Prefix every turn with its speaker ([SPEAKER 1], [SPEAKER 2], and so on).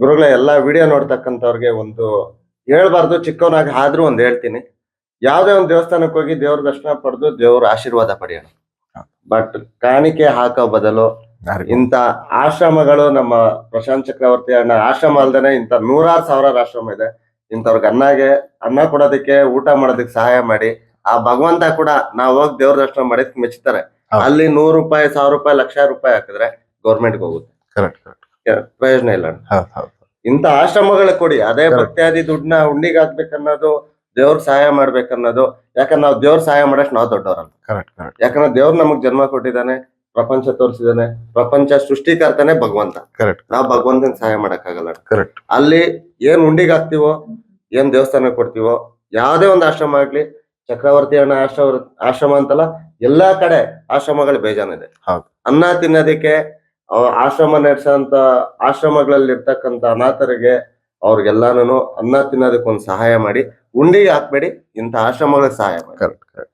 [SPEAKER 1] ಗುರುಗಳೇ ಎಲ್ಲಾ ವಿಡಿಯೋ ನೋಡ್ತಕ್ಕಂಥವ್ರಿಗೆ ಒಂದು ಹೇಳ್ಬಾರ್ದು ಚಿಕ್ಕವನಾಗಿ ಆದ್ರೂ ಒಂದ್ ಹೇಳ್ತೀನಿ. ಯಾವುದೇ ಒಂದು ದೇವಸ್ಥಾನಕ್ಕೆ ಹೋಗಿ ದೇವ್ರ ದರ್ಶನ ಪಡೆದು ದೇವ್ರ ಆಶೀರ್ವಾದ ಪಡೆಯೋಣ. ಬಟ್ ಕಾಣಿಕೆ ಹಾಕೋ ಬದಲು ಇಂತ ಆಶ್ರಮಗಳು ನಮ್ಮ ಪ್ರಶಾಂತ್ ಚಕ್ರವರ್ತಿ ಅಣ್ಣ ಆಶ್ರಮ ಅಲ್ದೇನೆ ಇಂತ ನೂರಾರು ಸಾವಿರಾರು ಆಶ್ರಮ ಇದೆ. ಇಂಥವ್ರಿಗೆ ಅನ್ನಾಗೆ ಅನ್ನ ಕೊಡೋದಕ್ಕೆ ಊಟ ಮಾಡೋದಕ್ಕೆ ಸಹಾಯ ಮಾಡಿ. ಆ ಭಗವಂತ ಕೂಡ ನಾವ್ ಹೋಗಿ ದೇವ್ರ ದರ್ಶನ ಮಾಡಿದ್
[SPEAKER 2] ಮೆಚ್ಚುತ್ತಾರೆ
[SPEAKER 1] ಅಲ್ಲಿ ನೂರು ರೂಪಾಯಿ ಸಾವಿರ ರೂಪಾಯಿ ಲಕ್ಷ ರೂಪಾಯಿ ಹಾಕಿದ್ರೆ ಗೌರ್ಮೆಂಟ್ಗೆ ಹೋಗುತ್ತೆ.
[SPEAKER 2] ಕರೆಕ್ಟ್ ಕರೆಕ್ಟ್
[SPEAKER 1] ಪ್ರಯೋಜನ ಇಲ್ಲ ಇಂತ ಆಶ್ರಮಗಳ ಕೊಡಿ. ಅದೇ ಭಕ್ತಿಯಾದಿ ದುಡ್ಡನ್ನ ಉಂಡಿಗೆ ಹಾಕ್ಬೇಕನ್ನೋದು ದೇವ್ರ ಸಹಾಯ ಮಾಡ್ಬೇಕನ್ನೋದು ಯಾಕಂದ್ರೆ ನಾವು ದೇವ್ರ ಸಹಾಯ ಮಾಡಷ್ಟು ನಾವು ದೊಡ್ಡವರಲ್ಲ. ಯಾಕಂದ್ರೆ ದೇವ್ರ ನಮಗ್ ಜನ್ಮ ಕೊಟ್ಟಿದ್ದಾನೆ ಪ್ರಪಂಚ ತೋರಿಸಿದಾನೆ ಪ್ರಪಂಚ ಸೃಷ್ಟಿಕರ್ತಾನೆ ಭಗವಂತ.
[SPEAKER 2] ಕರೆಕ್ಟ್
[SPEAKER 1] ನಾವು ಭಗವಂತನ ಸಹಾಯ ಮಾಡಕ್ಕಾಗಲ್ಲ
[SPEAKER 2] ಕರೆಕ್ಟ್
[SPEAKER 1] ಅಲ್ಲಿ ಏನ್ ಉಂಡಿಗೆ ಹಾಕ್ತಿವೋ ಏನ್ ದೇವಸ್ಥಾನ ಕೊಡ್ತೀವೋ ಯಾವ್ದೇ ಒಂದು ಆಶ್ರಮ ಆಗ್ಲಿ ಚಕ್ರವರ್ತಿ ಅಣ್ಣ ಆಶ್ರಮ ಆಶ್ರಮ ಅಂತಲ್ಲ ಎಲ್ಲಾ ಕಡೆ ಆಶ್ರಮಗಳು ಬೇಜಾನಿದೆ. ಅನ್ನ ತಿನ್ನೋದಕ್ಕೆ ಆಶ್ರಮ ನಡೆಸಂತ ಆಶ್ರಮಗಳಲ್ಲಿ ಇರ್ತಕ್ಕಂತ ಅನಾಥರಿಗೆ ಅವ್ರಿಗೆಲ್ಲಾನು ಅನ್ನ ತಿನ್ನೋದಕ್ಕೆ ಒಂದು ಸಹಾಯ ಮಾಡಿ ಉಂಡಿಗೆ ಹಾಕ್ಬೇಡಿ, ಇಂಥ ಆಶ್ರಮಗಳ ಸಹಾಯ ಮಾಡಿ.
[SPEAKER 2] Correct correct